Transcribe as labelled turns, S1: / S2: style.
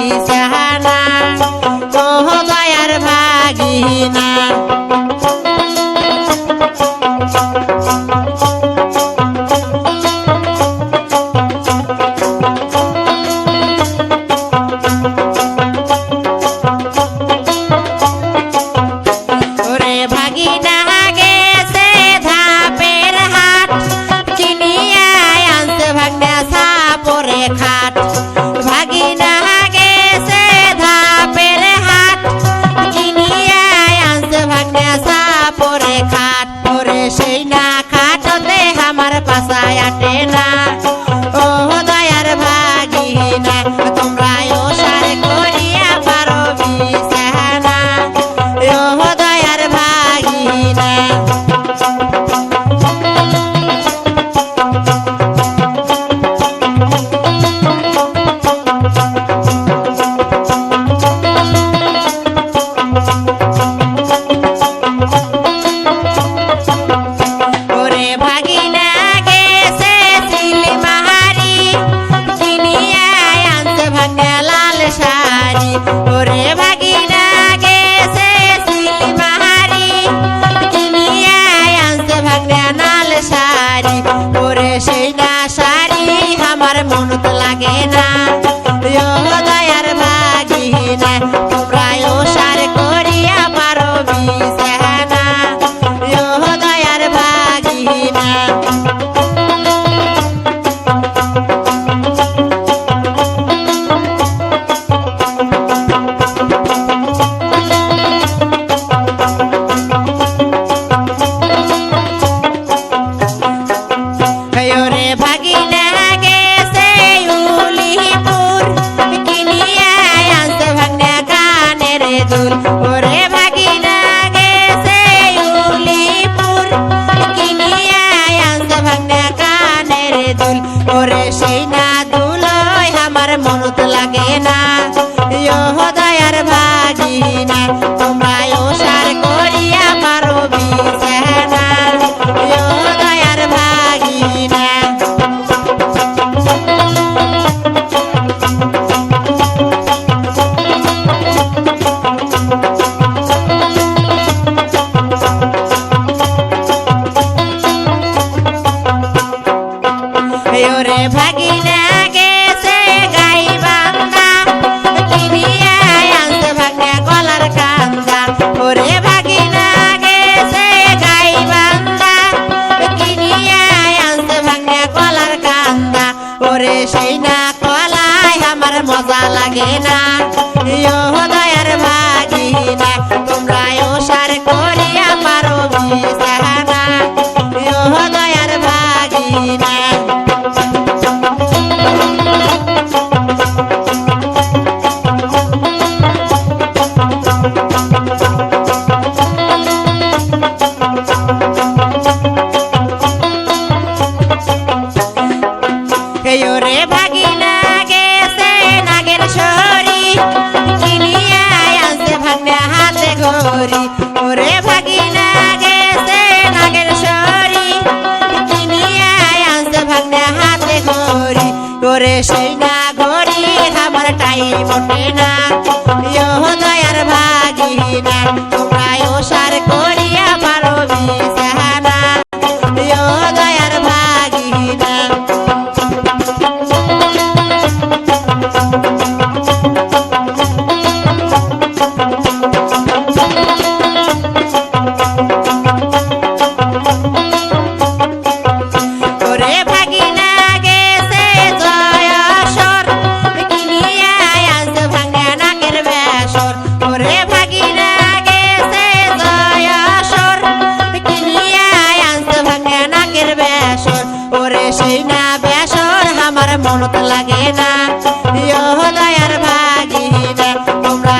S1: oficial. দুল ওরে সেই না ময়ূরে ভাগিনা গেছে গাই বাংলা কিনিয়া আনতে ভাগনা গলার কান্দা। ওরে ভাগিনা গেছে গাই বাংলা কিনিয়া আনতে ভাগনা গলার কান্দা। ওরে সেই না কলায় আমার মজা লাগে না। করে সেই না ঘড়ি খাবার টাই ওঠে না। দয়ার ভাগিনা তোমরা ওসার করিয়া পারবি মনত লাগে না। ইহ দয়ার ভাগিনা তোমরা